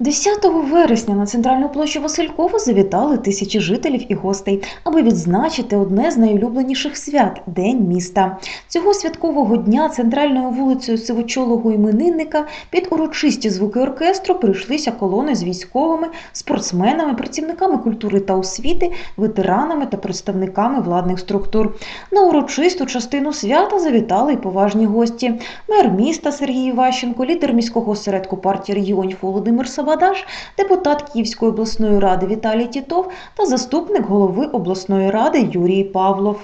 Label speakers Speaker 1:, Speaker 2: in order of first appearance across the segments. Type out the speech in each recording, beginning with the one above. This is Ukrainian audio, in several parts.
Speaker 1: 10 вересня на центральну площу Василькова завітали тисячі жителів і гостей, аби відзначити одне з найулюбленіших свят День міста. Цього святкового дня центральною вулицею сивочолого іменинника під урочисті звуки оркестру прийшлися колони з військовими, спортсменами, працівниками культури та освіти, ветеранами та представниками владних структур. На урочисту частину свята завітали й поважні гості. Мер міста Сергій Іващенко, лідер міського осередку партії регіонів Володимир Сабадаш, депутат Київської обласної ради Віталій Тітов та заступник голови обласної ради Юрій Павлов.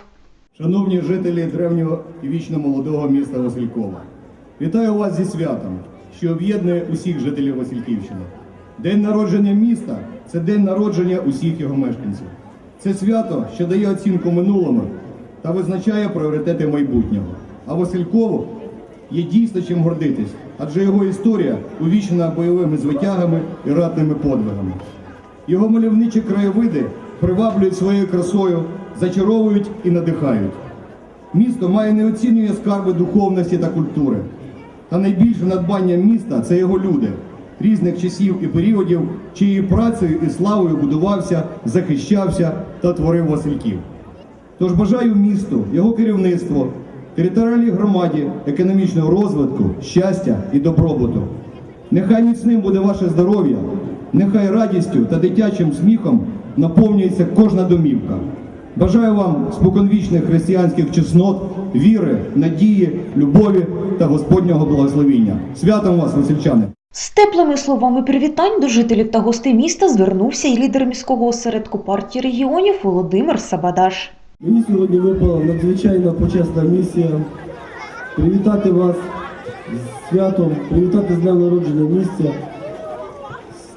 Speaker 2: Шановні жителі древнього і вічно молодого міста Василькова, вітаю вас зі святом, що об'єднує усіх жителів Васильківщини. День народження міста це день народження усіх його мешканців. Це свято, що дає оцінку минулому та визначає пріоритети майбутнього. А Василькову є дійсно чим гордитись, адже його історія увічнена бойовими звитягами і ратними подвигами. Його мальовничі краєвиди приваблюють своєю красою, зачаровують і надихають. Місто має неоцінює скарби духовності та культури. Та найбільше надбання міста це його люди різних часів і періодів, чиєю працею і славою будувався, захищався та творив Васильків. Тож бажаю місту, його керівництву, територіальній громаді, економічного розвитку, щастя і добробуту. Нехай міцним буде ваше здоров'я, нехай радістю та дитячим сміхом наповнюється кожна домівка. Бажаю вам споконвічних християнських чеснот, віри, надії, любові та Господнього благословіння. Святом вас, весельчани!
Speaker 1: З теплими словами привітань до жителів та гостей міста звернувся і лідер міського осередку партії регіонів Володимир Сабадаш.
Speaker 3: Мені сьогодні випала надзвичайно почесна місія привітати вас з святом, привітати з днем народження місця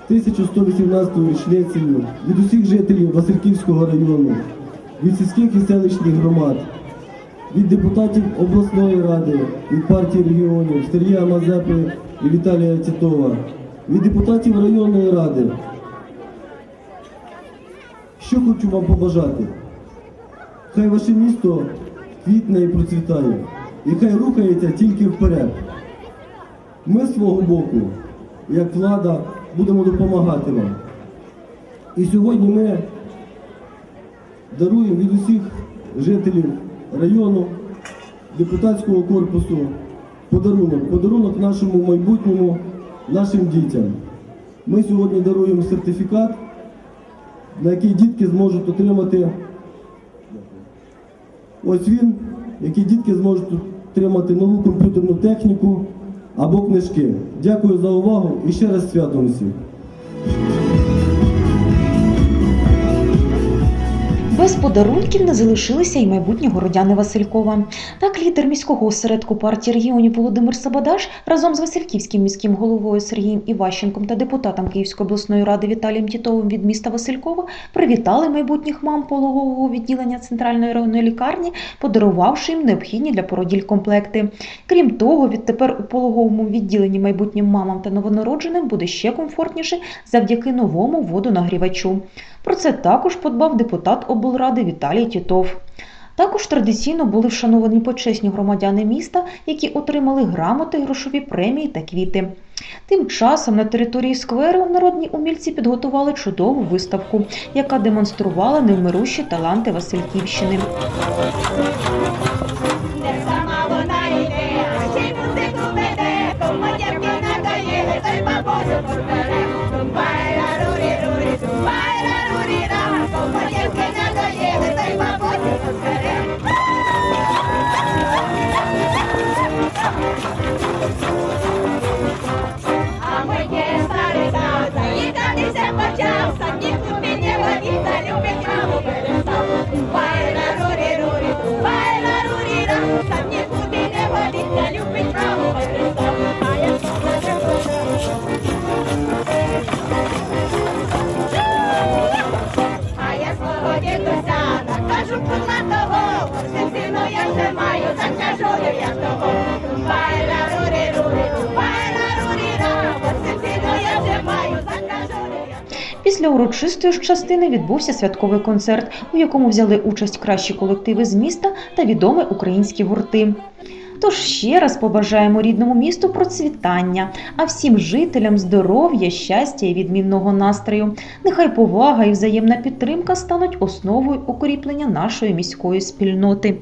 Speaker 3: з 1118 річницею від усіх жителів Васильківського району, від сільських і селищних громад, від депутатів обласної ради, від партії регіонів Сергія Мазепи і Віталія Тітова, від депутатів районної ради. Що хочу вам побажати? Хай ваше місто квітне і процвітає, і хай рухається тільки вперед. Ми з свого боку, як влада, будемо допомагати вам. І сьогодні ми даруємо від усіх жителів району, депутатського корпусу подарунок, подарунок нашому майбутньому, нашим дітям. Ми сьогодні даруємо сертифікат, на який дітки зможуть отримати Ось він, які дітки зможуть отримати нову комп'ютерну техніку або книжки. Дякую за увагу і ще раз святом усіх.
Speaker 1: Без подарунків не залишилися й майбутні городяни Василькова. Так, лідер міського осередку партії регіонів Володимир Сабадаш разом з Васильківським міським головою Сергієм Іващенком та депутатом Київської обласної ради Віталієм Тітовим від міста Василькова привітали майбутніх мам пологового відділення центральної районної лікарні, подарувавши їм необхідні для породіль комплекти. Крім того, відтепер у пологовому відділенні майбутнім мамам та новонародженим буде ще комфортніше завдяки новому водонагрівачу. Про це також подбав депутат облради Віталій Тітов. Також традиційно були вшановані почесні громадяни міста, які отримали грамоти, грошові премії та квіти. Тим часом на території скверу народні умільці підготували чудову виставку, яка демонструвала невмирущі таланти Васильківщини. Після урочистої ж частини відбувся святковий концерт, у якому взяли участь кращі колективи з міста та відомі українські гурти. Тож ще раз побажаємо рідному місту процвітання, а всім жителям здоров'я, щастя і відмінного настрою. Нехай повага і взаємна підтримка стануть основою укріплення нашої міської спільноти.